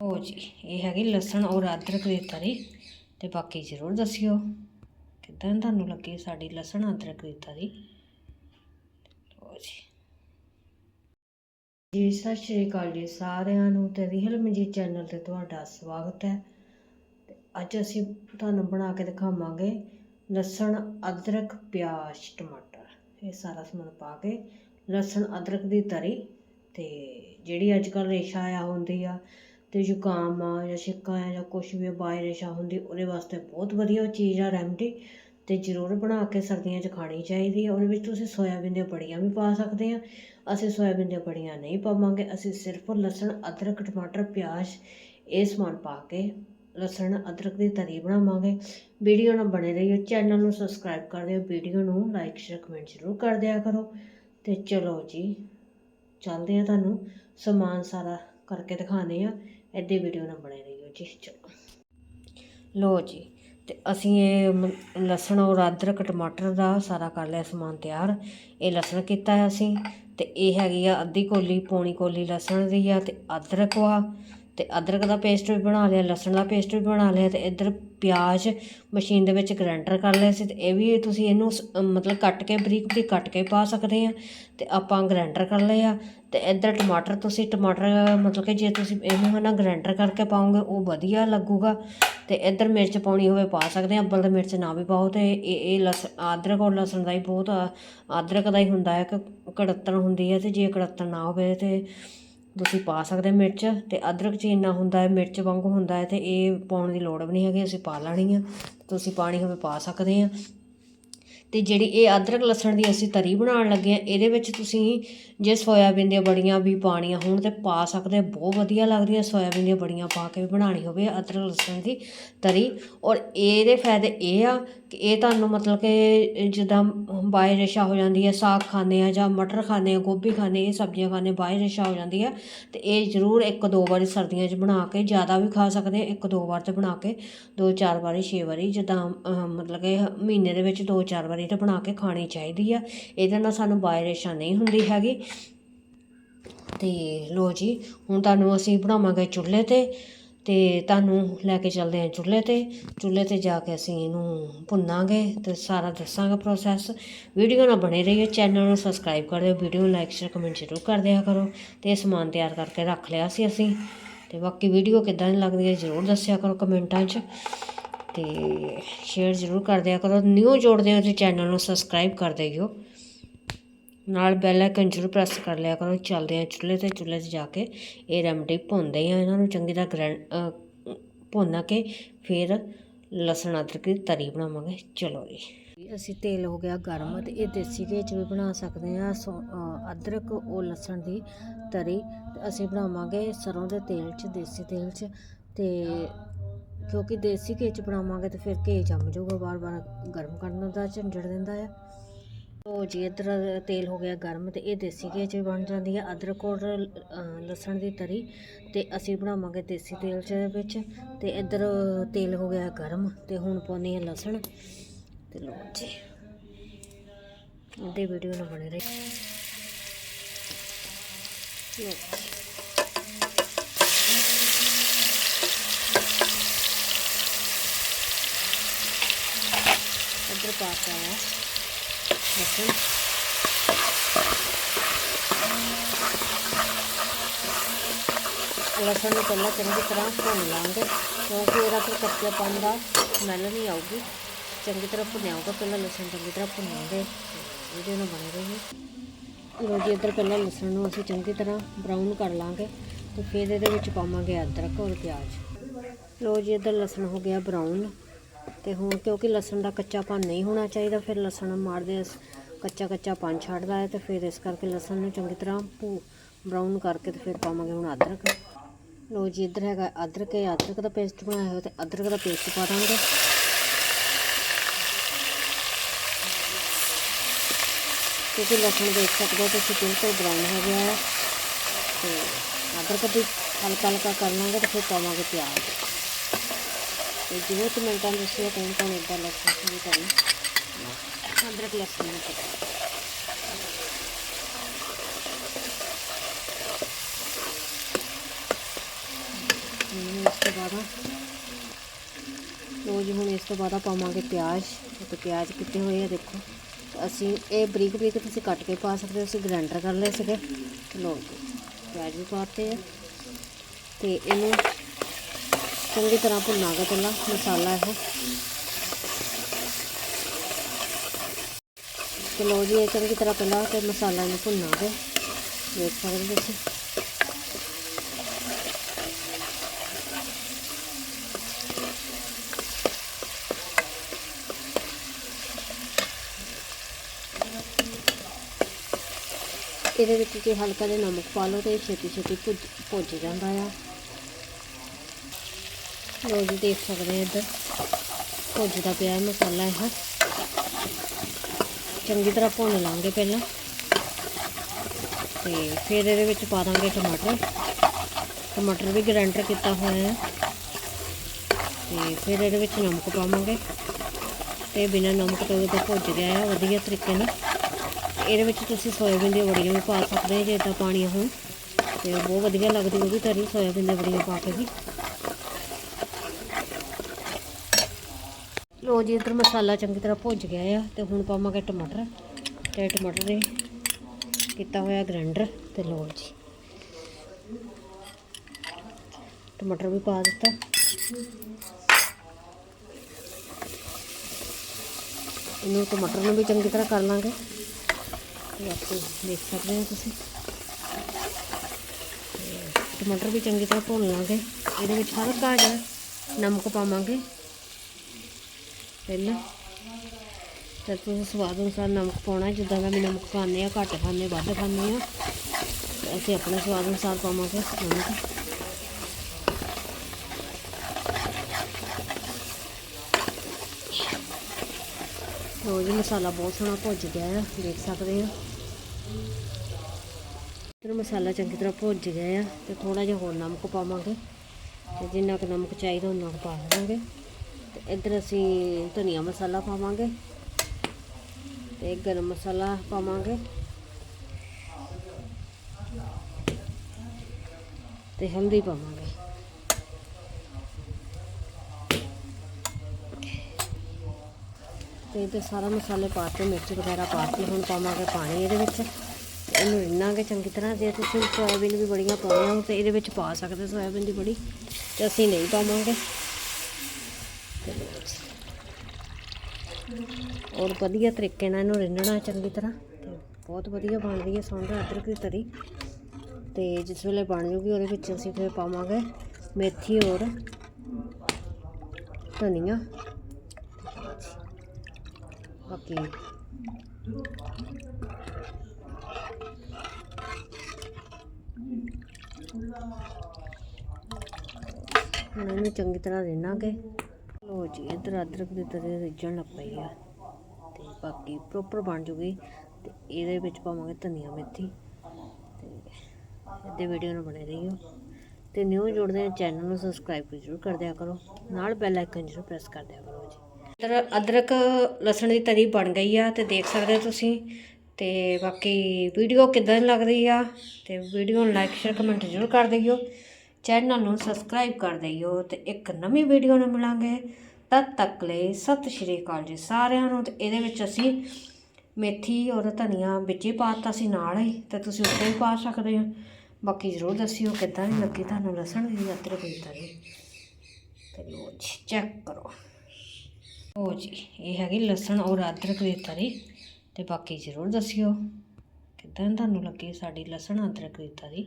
ਹੋ ਜੀ, ਇਹ ਹੈਗੀ ਲਸਣ ਔਰ ਅਦਰਕ ਦੀ ਤਰੀ ਤੇ ਬਾਕੀ ਜ਼ਰੂਰ ਦੱਸਿਓ ਕਿੱਦਾਂ ਤੁਹਾਨੂੰ ਲੱਗੀ ਸਾਡੀ ਲਸਣ ਅਦਰਕ ਦੀ ਤਰੀ? ਹੋ ਜੀ। ਜੀ, ਸਤਿ ਸ਼੍ਰੀ ਅਕਾਲ ਜੀ ਸਾਰਿਆਂ ਨੂੰ ਤੇ ਰੀਅਲ ਮਜੀਦ ਚੈਨਲ ਤੇ ਤੁਹਾਡਾ ਸਵਾਗਤ ਹੈ। ਅੱਜ ਅਸੀਂ ਤੁਹਾਨੂੰ ਬਣਾ ਕੇ ਦਿਖਾਵਾਂਗੇ ਲਸਣ, ਅਦਰਕ, ਪਿਆਜ਼, ਟਮਾਟਰ। ਇਹ ਸਾਰਾ ਸਮਾਨ ਪਾ ਕੇ ਲਸਣ, ਅਦਰਕ ਦੀ ਤਰੀ ਤੇ ਜਿਹੜੀ ਅੱਜ ਕੱਲ੍ਹ ਰੇਸ਼ਾ ਆ ਹੁੰਦੀ ਆ ਅਤੇ ਜ਼ੁਕਾਮ ਆ ਜਾਂ ਛਿੱਕਾ ਆ ਜਾਂ ਕੁਛ ਵੀ ਬਾਈ ਰੇਸ਼ਾ ਹੁੰਦੀ, ਉਹਦੇ ਵਾਸਤੇ ਬਹੁਤ ਵਧੀਆ ਚੀਜ਼ ਆ ਰੈਮਡੀ ਅਤੇ ਜ਼ਰੂਰ ਬਣਾ ਕੇ ਸਰਦੀਆਂ 'ਚ ਖਾਣੀ ਚਾਹੀਦੀ ਹੈ ਉਹਦੇ ਵਿੱਚ ਤੁਸੀਂ ਸੋਇਆਬੀਨ ਦੀਆਂ ਬੜੀਆਂ ਵੀ ਪਾ ਸਕਦੇ ਆ। ਅਸੀਂ ਸੋਇਆਬੀਨ ਦੀਆਂ ਬੜੀਆਂ ਨਹੀਂ ਪਾਵਾਂਗੇ, ਅਸੀਂ ਸਿਰਫ ਲਸਣ, ਅਦਰਕ, ਟਮਾਟਰ, ਪਿਆਜ਼ ਇਹ ਸਮਾਨ ਪਾ ਕੇ ਲਸਣ, ਅਦਰਕ ਦੀ ਤਰੀ ਬਣਾਵਾਂਗੇ। ਵੀਡੀਓ ਨਾਲ ਬਣੇ ਰਹੀਓ ਚੈਨਲ ਨੂੰ ਸਬਸਕ੍ਰਾਈਬ ਕਰ ਦਿਓ, ਵੀਡੀਓ ਨੂੰ ਲਾਈਕ ਸ਼ੇਅਰ ਕਮੈਂਟ ਜ਼ਰੂਰ ਕਰ ਦਿਆ ਕਰੋ। ਤੇ ਚਲੋ ਜੀ, ਚੱਲਦੇ ਆ ਤੁਹਾਨੂੰ ਸਮਾਨ ਸਾਰਾ ਕਰਕੇ ਦਿਖਾਣੇ ਆ। ਐਡੇ ਵੀਡੀਓ ਨਾਲ ਬਣੇ ਰਹੀਓ ਜੀ, ਚਲੋ। ਲੋ ਜੀ, ਤੇ ਅਸੀਂ ਇਹ ਮ- ਲਸਣ ਔਰ ਅਦਰਕ, ਟਮਾਟਰ ਦਾ ਸਾਰਾ ਕਰ ਲਿਆ ਸਮਾਨ ਤਿਆਰ। ਇਹ ਲਸਣ ਕੀਤਾ ਹੈ ਅਸੀਂ, ਤੇ ਇਹ ਹੈਗੀ ਆ ਅੱਧੀ ਕੋਲੀ, ਪੌਣੀ ਕੋਲੀ ਲਸਣ ਦੀ ਆ, ਤੇ ਅਦਰਕ ਵਾ ਅਤੇ ਅਦਰਕ ਦਾ ਪੇਸਟ ਵੀ ਬਣਾ ਲਿਆ, ਲਸਣ ਦਾ ਪੇਸਟ ਵੀ ਬਣਾ ਲਿਆ ਅਤੇ ਇੱਧਰ ਪਿਆਜ਼ ਮਸ਼ੀਨ ਦੇ ਵਿੱਚ ਗ੍ਰਾਈਂਡਰ ਕਰ ਲਿਆ ਸੀ ਅਤੇ ਇਹ ਵੀ ਤੁਸੀਂ ਇਹਨੂੰ ਸ- ਮਤਲਬ ਕੱਟ ਕੇ, ਬਰੀਕ ਬਰੀਕ ਕੱਟ ਕੇ ਪਾ ਸਕਦੇ ਆ ਅਤੇ ਆਪਾਂ ਗ੍ਰਾਈਂਡਰ ਕਰ ਲਏ ਆ ਤੇ ਇੱਧਰ ਟਮਾਟਰ ਤੁਸੀਂ ਟਮਾਟਰ, ਮਤਲਬ ਕਿ ਜੇ ਤੁਸੀਂ ਇਹਨੂੰ ਹੈ ਨਾ ਗ੍ਰਾਈਂਡਰ ਕਰਕੇ ਪਾਓਗੇ ਉਹ ਵਧੀਆ ਲੱਗੂਗਾ ਅਤੇ ਇੱਧਰ ਮਿਰਚ ਪਾਉਣੀ ਹੋਵੇ ਪਾ ਸਕਦੇ ਆ, ਅੱਬਲ ਤਾਂ ਮਿਰਚ ਨਾ ਵੀ ਪਾਓ ਤੇ ਇਹ ਇਹ ਲਸ, ਅਦਰਕ ਔਰ ਲਸਣ ਦਾ ਹੀ ਬਹੁਤ ਅਦਰਕ ਦਾ ਹੀ ਹੁੰਦਾ ਹੈ ਕਿ ਕੜੱਤਣ ਹੁੰਦੀ ਹੈ ਅਤੇ ਜੇ ਕੜੱਤਣ ਨਾ ਹੋਵੇ ਤੇ ਤੁਸੀਂ ਪਾ ਸਕਦੇ ਮਿਰਚ ਅਤੇ ਅਦਰਕ 'ਚ ਇੰਨਾ ਹੁੰਦਾ ਹੈ, ਮਿਰਚ ਵਾਂਗੂ ਹੁੰਦਾ ਹੈ ਅਤੇ ਇਹ ਪਾਉਣ ਦੀ ਲੋੜ ਵੀ ਨਹੀਂ ਹੈਗੀ, ਅਸੀਂ ਪਾ ਲੈਣੀ ਆ। ਤੁਸੀਂ ਪਾਣੀ ਹੋਵੇ ਪਾ ਸਕਦੇ ਆ। ਅਤੇ ਜਿਹੜੀ ਇਹ ਅਦਰਕ ਲਸਣ ਦੀ ਅਸੀਂ ਤਰੀ ਬਣਾਉਣ ਲੱਗੇ ਹਾਂ, ਇਹਦੇ ਵਿੱਚ ਤੁਸੀਂ ਜੇ ਸੋਇਆਬੀਨ ਦੀਆਂ ਬੜੀਆਂ ਵੀ ਪਾਉਣੀਆਂ ਹੋਣ ਤਾਂ ਪਾ ਸਕਦੇ ਬਹੁਤ ਵਧੀਆ ਲੱਗਦੀਆਂ ਸੋਇਆਬੀਨ ਦੀਆਂ ਬੜੀਆਂ ਪਾ ਕੇ ਵੀ ਬਣਾਉਣੀ ਹੋਵੇ ਅਦਰਕ ਲਸਣ ਦੀ ਤਰੀ। ਔਰ ਇਹਦੇ ਫਾਇਦੇ ਇਹ ਆ ਕਿ ਇਹ ਤੁਹਾਨੂੰ ਮਤਲਬ ਕਿ ਜਿੱਦਾਂ ਬਾਏ ਰੇਸ਼ਾ ਹੋ ਜਾਂਦੀ ਹੈ, ਸਾਗ ਖਾਂਦੇ ਆ ਜਾਂ ਮਟਰ ਖਾਂਦੇ ਆ ਗੋਭੀ ਖਾਂਦੇ ਇਹ ਸਬਜ਼ੀਆਂ ਖਾਂਦੇ ਬਾਏ ਰੇਸ਼ਾ ਹੋ ਜਾਂਦੀ ਆ ਤੇ ਇਹ ਜ਼ਰੂਰ ਇੱਕ ਦੋ ਵਾਰੀ ਸਰਦੀਆਂ 'ਚ ਬਣਾ ਕੇ ਜ਼ਿਆਦਾ ਵੀ ਖਾ ਸਕਦੇ ਆ ਇੱਕ ਦੋ ਵਾਰ ਤੇ ਬਣਾ ਕੇ ਦੋ ਚਾਰ ਵਾਰੀ, ਛੇ ਵਾਰੀ ਜਿੱਦਾਂ ਮਤਲਬ ਕਿ ਮਹੀਨੇ ਦੇ ਵਿੱਚ ਦੋ ਚਾਰ ਵਾਰੀ ਤੇ ਬਣਾ ਕੇ ਖਾਣੀ ਚਾਹੀਦੀ ਆ, ਇਹਦੇ ਨਾਲ ਸਾਨੂੰ ਬਾਈ ਨਹੀਂ ਹੁੰਦੀ ਹੈਗੀ। ਤੇ ਲੋ ਜੀ, ਹੁਣ ਤੁਹਾਨੂੰ ਅਸੀਂ ਬਣਾਵਾਂਗੇ ਚੁੱਲ੍ਹੇ ਤੇ ਤੇ ਤੁਹਾਨੂੰ ਲੈ ਕੇ ਚੱਲਦੇ ਹਾਂ ਚੁੱਲ੍ਹੇ ਤੇ। ਚੁੱਲ੍ਹੇ ਤੇ ਜਾ ਕੇ ਅਸੀਂ ਇਹਨੂੰ ਭੁੰਨਾਂਗੇ ਤੇ ਸਾਰਾ ਦੱਸਾਂਗੇ ਪ੍ਰੋਸੈਸ ਵੀਡੀਓ ਨਾਲ ਬਣੇ ਰਹੀਓ ਚੈਨਲ ਨੂੰ ਸਬਸਕ੍ਰਾਈਬ ਕਰ ਦਿਓ, ਵੀਡੀਓ ਨੂੰ ਲਾਈਕ ਸ਼ੇਅਰ ਕਮੈਂਟ ਜ਼ਰੂਰ ਕਰ ਦਿਆ ਕਰੋ ਤੇ ਇਹ ਸਮਾਨ ਤਿਆਰ ਕਰਕੇ ਰੱਖ ਲਿਆ ਸੀ ਅਸੀਂ। ਤੇ ਬਾਕੀ ਵੀਡੀਓ ਕਿੱਦਾਂ ਦੀ ਲੱਗਦੀ ਹੈ ਜ਼ਰੂਰ ਦੱਸਿਆ ਕਰੋ ਕਮੈਂਟਾਂ 'ਚ। ਤੇ ਸ਼ੇਅਰ ਜ਼ਰੂਰ ਕਰ ਦਿਆ ਕਰੋ। ਨਿਊ ਜੋੜਦੇ ਹੋ ਤੇ ਚੈਨਲ ਨੂੰ ਸਬਸਕ੍ਰਾਈਬ ਕਰ ਦਿਓ। ਨਾਲ ਬੈਲ ਆਈਕਨ ਜ਼ਰੂਰ ਪ੍ਰੈਸ ਕਰ ਲਿਆ ਕਰੋ। ਚੱਲਦੇ ਆ ਚੁੱਲ੍ਹੇ ਤੇ। ਚੁੱਲ੍ਹੇ 'ਤੇ ਜਾ ਕੇ ਇਹ ਰੈਮਡੀ ਭੁੰਨਦੇ ਆ ਇਹਨਾਂ ਨੂੰ। ਚੰਗੀ ਤਰ੍ਹਾਂ ਗ੍ਰੈਂਡ ਭੁੰਨ ਕੇ ਫਿਰ ਲਸਣ ਅਦਰਕ ਦੀ ਤਰੀ ਬਣਾਵਾਂਗੇ। ਚਲੋ ਜੀ। ਅਸੀਂ ਤੇਲ ਹੋ ਗਿਆ ਗਰਮ ਤੇ ਇਹ ਦੇਸੀ ਘੀ 'ਚ ਵੀ ਬਣਾ ਸਕਦੇ ਆ ਸੋ- ਅਦਰਕ, ਉਹ ਲਸਣ ਦੀ ਤਰੀ ਤੇ ਅਸੀਂ ਬਣਾਵਾਂਗੇ ਸਰੋਂ ਦੇ ਤੇਲ 'ਚ, ਦੇਸੀ ਤੇਲ 'ਚ ਤੇ ਕਿਉਂਕਿ ਦੇਸੀ ਘੀ 'ਚ ਬਣਾਵਾਂਗੇ ਤੇ ਫਿਰ ਘੇ ਜੰਮ ਜਾਊਗਾ ਵਾਰ-ਵਾਰ ਗਰਮ ਕਰਨ ਦਾ ਝੰਜੜ ਦਿੰਦਾ ਆ। ਉਹ ਜੀ ਇੱਧਰ ਤੇਲ ਹੋ ਗਿਆ ਗਰਮ ਤੇ ਇਹ ਦੇਸੀ ਘੀ 'ਚ ਬਣ ਜਾਂਦੀ ਹੈ ਅਦਰਕ ਔਰ ਲਸਣ ਦੀ ਤਰੀ ਤੇ ਅਸੀਂ ਬਣਾਵਾਂਗੇ ਦੇਸੀ ਤੇਲ 'ਚ ਵਿੱਚ ਤੇ ਇੱਧਰ ਤੇਲ ਹੋ ਗਿਆ ਗਰਮ ਤੇ ਹੁਣ ਪਾਉਂਦੇ ਹਾਂ ਲਸਣ। ਤੇ ਲੋ ਜੀ, ਅੱਧੇ ਵੀਡੀਓ ਨਾਲ ਬਣੇ ਰਹੇ। ਲਓ ਜੀ। ਹੈ। ਲਸਣ ਲਸਣ ਨੂੰ ਪਹਿਲਾਂ ਚੰਗੀ ਤਰ੍ਹਾਂ ਭੁੰਨ ਲਾਂਗੇ, ਕਿਉਂਕਿ ਇਹਦਾ ਫਿਰ ਕੱਚੇਪਨ ਦਾ ਸਮੈਲ ਨਹੀਂ ਆਊਗੀ। ਚੰਗੀ ਤਰ੍ਹਾਂ ਭੁੰਨਿਆ ਹੋਊਗਾ, ਪਹਿਲਾਂ ਲਸਣ ਚੰਗੀ ਤਰ੍ਹਾਂ ਭੁੰਨਾਂਗੇ। ਵੀਡੀਓ ਨੂੰ ਬਣੇ ਰਹੀਏ। ਲੋ ਜੀ, ਇੱਧਰ ਪਹਿਲਾਂ ਲਸਣ ਨੂੰ ਅਸੀਂ ਚੰਗੀ ਤਰ੍ਹਾਂ ਬਰਾਊਨ ਕਰ ਲਾਂਗੇ ਤੇ ਫਿਰ ਇਹਦੇ ਵਿੱਚ ਪਾਵਾਂਗੇ ਅਦਰਕ ਔਰ ਪਿਆਜ਼। ਲੋ ਜੀ, ਇੱਧਰ ਲਸਣ ਹੋ ਗਿਆ ਬਰਾਊਨ ਤੇ ਹੁਣ ਕਿਉਂਕਿ ਲਸਣ ਦਾ ਕੱਚਾਪਨ ਨਹੀਂ ਹੋਣਾ ਚਾਹੀਦਾ, ਫਿਰ ਲਸਣ ਮਾਰਦੇ ਕੱਚਾ ਕੱਚਾ ਪਨ ਛੱਡਦਾ ਹੈ ਤੇ ਫਿਰ ਇਸ ਕਰਕੇ ਲਸਣ ਨੂੰ ਚੰਗੀ ਤਰ੍ਹਾਂ ਭੂ ਬਰਾਊਨ ਕਰਕੇ ਤੇ ਫਿਰ ਪਾਵਾਂਗੇ ਹੁਣ ਅਦਰਕ। ਲੋ ਜੀ, ਇੱਧਰ ਹੈਗਾ ਅਦਰਕ ਹੈ ਅਦਰਕ ਦਾ ਪੇਸਟ ਬਣਾਇਆ ਹੋਇਆ ਤੇ ਅਦਰਕ ਦਾ ਪੇਸਟ ਪਾ ਦਾਂਗੇ। ਕਿਉਂਕਿ ਲਸਣ ਦੇਖ ਸਕਦੇ ਹੋ ਤੁਸੀਂ, ਬਿਲਕੁਲ ਬਰਾਊਨ ਹੋ ਗਿਆ ਹੈ। ਤੇ ਅਦਰਕ ਵੀ ਹਲਕਾ ਹਲਕਾ ਕਰ ਲਾਂਗੇ ਤੇ ਫਿਰ ਪਾਵਾਂਗੇ ਪਿਆਜ਼। ਤੇ ਜਿਵੇਂ ਕਿ ਮਿੰਟਾਂ ਵਿੱਚ ਦੱਸਿਆ ਕੌਣ ਕੌਣ ਇੱਦਾਂ ਲਸਣ ਨਹੀਂ ਕਰਨਾ ਅਦਰਕ ਲਸਣ ਨੂੰ ਪਤਾ ਹੁਣ ਇਸ ਤੋਂ ਬਾਅਦ ਲੋ ਜੀ ਹੁਣ ਇਸ ਤੋਂ ਬਾਅਦ ਆਪਾਂ ਪਾਵਾਂਗੇ ਪਿਆਜ਼ ਤੇ ਪਿਆਜ਼ ਕਿਤੇ ਹੋਏ ਆ ਦੇਖੋ ਤੇ ਅਸੀਂ ਇਹ ਬਰੀਕ ਬਰੀਕ ਤੁਸੀਂ ਕੱਟ ਕੇ ਪਾ ਸਕਦੇ ਹੋ ਅਸੀਂ ਗ੍ਰਾਈਂਡਰ ਕਰ ਲਏ ਸੀਗੇ ਲੋ ਜੀ ਪਿਆਜ਼ ਵੀ ਪਾਤੇ ਆ ਤੇ ਇਹਨੂੰ ਚੰਗੀ ਤਰ੍ਹਾਂ ਭੁੰਨਾਂਗੇ ਪਹਿਲਾਂ ਮਸਾਲਾ ਇਹ। ਤੇ ਲੋ ਜੀ, ਇਹ ਚੰਗੀ ਤਰ੍ਹਾਂ ਪਹਿਲਾਂ ਤੇ ਮਸਾਲਾ ਨੂੰ ਭੁੰਨਾਂਗੇ। ਦੇਖ ਸਕਦੇ ਤੁਸੀਂ। ਇਹਦੇ ਵਿੱਚ ਜੇ ਹਲਕਾ ਜਿਹਾ ਨਮਕ ਪਾ ਲਓ ਤੇ ਛੇਤੀ ਛੇਤੀ ਭੁੱਜ ਭੁੱਜ ਜਾਂਦਾ ਆ। ਲੋ ਜੀ, ਦੇਖ ਸਕਦੇ ਆ ਇੱਧਰ। ਭੁੱਜਦਾ ਪਿਆ ਮਸਾਲਾ ਇਹ। ਚੰਗੀ ਤਰ੍ਹਾਂ ਭੁੰਨ ਲਾਂਗੇ ਪਹਿਲਾਂ। ਤੇ ਫਿਰ ਇਹਦੇ ਵਿੱਚ ਪਾ ਦਾਂਗੇ ਟਮਾਟਰ। ਟਮਾਟਰ ਵੀ ਗ੍ਰਾਈਂਡਰ ਕੀਤਾ ਹੋਇਆ ਹੈ। ਤੇ ਫਿਰ ਇਹਦੇ ਵਿੱਚ ਨਮਕ ਪਾਵਾਂਗੇ। ਤੇ ਬਿਨਾਂ ਨਮਕ ਤੋਂ ਇਹ ਭੁੱਜ ਗਿਆ ਹੈ, ਵਧੀਆ ਤਰੀਕੇ ਨਾਲ। ਇਹਦੇ ਵਿੱਚ ਤੁਸੀਂ ਸੋਇਆਬੀਨ ਦੀਆਂ ਬੜੀਆਂ ਵੀ ਪਾ ਸਕਦੇ ਜੇ ਇਦਾਂ ਪਾਣੀਆਂ ਹੋਣ। ਤੇ ਬਹੁਤ ਵਧੀਆ ਲੱਗਦੀ ਉਹ ਵੀ ਤਰੀ ਸੋਇਆਬੀਨ ਦੀਆਂ ਬੜੀਆਂ ਪਾ ਕੇ ਵੀ। ਲੋ ਜੀ ਇਧਰ ਮਸਾਲਾ ਚੰਗੀ ਤਰ੍ਹਾਂ ਭੁੱਜ ਗਿਆ ਆ ਤੇ ਹੁਣ ਪਾਵਾਂਗੇ ਟਮਾਟਰ। ਤੇ ਟਮਾਟਰ ਦੇ ਕੀਤਾ ਹੋਇਆ ਗ੍ਰਾਈਂਡਰ ਤੇ ਲੋ ਜੀ। ਟਮਾਟਰ ਵੀ ਪਾ ਦਿੱਤਾ। ਇਹਨੂੰ ਟਮਾਟਰ ਨੂੰ ਵੀ ਚੰਗੀ ਤਰ੍ਹਾਂ ਕਰ ਲਾਂਗੇ। ਇਹ ਆਪੇ ਦੇਖ ਸਕਦੇ ਹੋ ਤੁਸੀਂ। ਟਮਾਟਰ ਵੀ ਚੰਗੀ ਤਰ੍ਹਾਂ ਭੁੰਨ ਲਾਂਗੇ। ਇਹਦੇ ਵਿੱਚ ਹਲਕਾ ਜਿਹਾ ਨਮਕ ਪਾਵਾਂਗੇ। ਪਹਿਲਾਂ। ਤੇ ਤੁਸੀਂ ਸਵਾਦ ਅਨੁਸਾਰ ਨਮਕ ਪਾਉਣਾ ਜਿੱਦਾਂ ਦਾ ਵੀ ਨਮਕ ਖਾਂਦੇ ਆ ਘੱਟ ਖਾਂਦੇ, ਵੱਧ ਖਾਂਦੇ ਆ ਅਸੀਂ ਆਪਣੇ ਸਵਾਦ ਅਨੁਸਾਰ ਪਾਵਾਂਗੇ ਨਮਕ। ਲੋ ਜੀ, ਮਸਾਲਾ ਬਹੁਤ ਸੋਹਣਾ ਭੁੱਜ ਗਿਆ ਆ, ਦੇਖ ਸਕਦੇ ਹੋ। ਤੇ ਮਸਾਲਾ ਚੰਗੀ ਤਰ੍ਹਾਂ ਭੁੱਜ ਗਿਆ ਆ, ਤੇ ਥੋੜਾ ਜਿਹਾ ਹੋਰ ਨਮਕ ਪਾਵਾਂਗੇ। ਤੇ ਜਿੰਨਾ ਕੁ ਨਮਕ ਚਾਹੀਦਾ ਉਹਨਾਂ ਕੁ ਪਾ ਦੇਵਾਂਗੇ। ਤੇ ਇੱਧਰ ਅਸੀਂ ਧਨੀਆ ਮਸਾਲਾ ਪਾਵਾਂਗੇ ਤੇ ਗਰਮ ਮਸਾਲਾ ਪਾਵਾਂਗੇ। ਤੇ ਹਲਦੀ ਪਾਵਾਂਗੇ। ਤੇ ਇਹਦੇ ਸਾਰਾ ਮਸਾਲੇ ਪਾ ਕੇ, ਮਿਰਚ ਵਗੈਰਾ ਪਾ ਕੇ ਹੁਣ ਪਾਵਾਂਗੇ ਪਾਣੀ ਇਹਦੇ ਵਿੱਚ। ਤੇ ਇਹਨੂੰ ਰਿੰਨਾਂਗੇ ਚੰਗੀ ਤਰ੍ਹਾਂ, ਜੇ ਤੁਸੀਂ ਸੋਇਆਬੀਨ ਵੀ ਬੜੀਆਂ ਪਾਉਣੀਆਂ ਹੋ ਤੇ ਇਹਦੇ ਵਿੱਚ ਪਾ ਸਕਦੇ ਸੋਇਆਬੀਨ ਦੀ ਬੜੀ। ਤੇ ਅਸੀਂ ਨਹੀਂ ਪਾਵਾਂਗੇ ਤੇ ਲਓ ਜੀ। ਔਰ ਵਧੀਆ ਤਰੀਕੇ ਨਾਲ ਇਹਨੂੰ ਰਿੰਨਣਾ ਚੰਗੀ ਤਰ੍ਹਾਂ ਤੇ ਬਹੁਤ ਵਧੀਆ ਬਣਦੀ ਹੈ ਸੌਂਦਾ ਅਦਰਕ ਦੀ ਤਰੀ। ਤੇ ਜਿਸ ਵੇਲੇ ਬਣ ਜੂਗੀ ਉਹਦੇ ਵਿੱਚ ਅਸੀਂ ਫਿਰ ਪਾਵਾਂਗੇ ਮੇਥੀ ਔਰ ਧਨੀਆ। ਬਾਕੀ ਹੁਣ ਇਹਨੂੰ ਚੰਗੀ ਤਰ੍ਹਾਂ ਰਿੰਨਾਂਗੇ। ਜੀ, ਇੱਧਰ ਅਦਰਕ ਦੀ ਤਰੀ ਰਿੱਝਣ ਲੱਗ ਪਈ ਆ। ਤੇ ਬਾਕੀ ਪ੍ਰੋਪਰ ਬਣ ਜੂਗੀ। ਤੇ ਇਹਦੇ ਵਿੱਚ ਪਾਵਾਂਗੇ ਧਨੀਆ ਮੇਥੀ। ਤੇ ਇਹਦੇ ਵੀਡੀਓ ਨੂੰ ਬਣੇ ਰਹੀਓ। ਤੇ ਨਿਊ ਜੁੜਦੇ ਆ ਚੈਨਲ ਨੂੰ ਸਬਸਕ੍ਰਾਈਬ ਜ਼ਰੂਰ ਕਰ ਦਿਆ ਕਰੋ। ਨਾਲ ਬੈਲ ਆਈਕਨ ਜ਼ਰੂਰ ਪ੍ਰੈਸ ਕਰ ਦਿਆ ਕਰੋ ਜੀ। ਇੱਧਰ ਅਦਰਕ, ਲਸਣ ਦੀ ਤਰੀ ਬਣ ਗਈ ਆ ਤੇ ਦੇਖ ਸਕਦੇ ਹੋ ਤੁਸੀਂ। ਤੇ ਬਾਕੀ ਵੀਡੀਓ ਕਿਦਾਂ ਲੱਗ ਰਹੀ ਆ? ਤੇ ਵੀਡੀਓ ਨੂੰ ਲਾਈਕ ਸ਼ੇਅਰ ਕਮੈਂਟ ਜ਼ਰੂਰ ਕਰ ਦਿਓ। ਚੈਨਲ ਨੂੰ ਸਬਸਕ੍ਰਾਈਬ ਕਰ ਦਿਓ ਤੇ ਇੱਕ ਨਵੀਂ ਵੀਡੀਓ ਨਾਲ ਮਿਲਾਂਗੇ। ਤਦ ਤੱਕ ਲਈ ਸਤਿ ਸ਼੍ਰੀ ਅਕਾਲ ਜੀ ਸਾਰਿਆਂ ਨੂੰ ਤੇ ਇਹਦੇ ਵਿੱਚ ਅਸੀਂ ਮੇਥੀ ਔਰ ਧਨੀਆ ਵਿੱਚ ਹੀ ਪਾਤਾ ਸੀ ਨਾਲ ਹੀ, ਤੇ ਤੁਸੀਂ ਉੱਤੇ ਵੀ ਪਾ ਸਕਦੇ ਹੋ। ਬਾਕੀ ਜ਼ਰੂਰ ਦੱਸਿਓ ਕਿੱਦਾਂ ਦੀ ਲੱਗੀ ਤੁਹਾਨੂੰ ਲਸਣ ਦੀ ਅਦਰਕ ਦੀ ਤਰੀ। ਤੇ ਲੋ ਜੀ ਚੈੱਕ ਕਰੋ। ਉਹ ਜੀ, ਇਹ ਹੈਗੀ ਲਸਣ ਔਰ ਅਦਰਕ ਦੀ ਤਰੀ, ਤੇ ਬਾਕੀ ਜ਼ਰੂਰ ਦੱਸਿਓ। ਕਿੱਦਾਂ ਤੁਹਾਨੂੰ ਲੱਗੀ ਸਾਡੀ ਲਸਣ ਅਦਰਕ ਦੀ ਤਰੀ?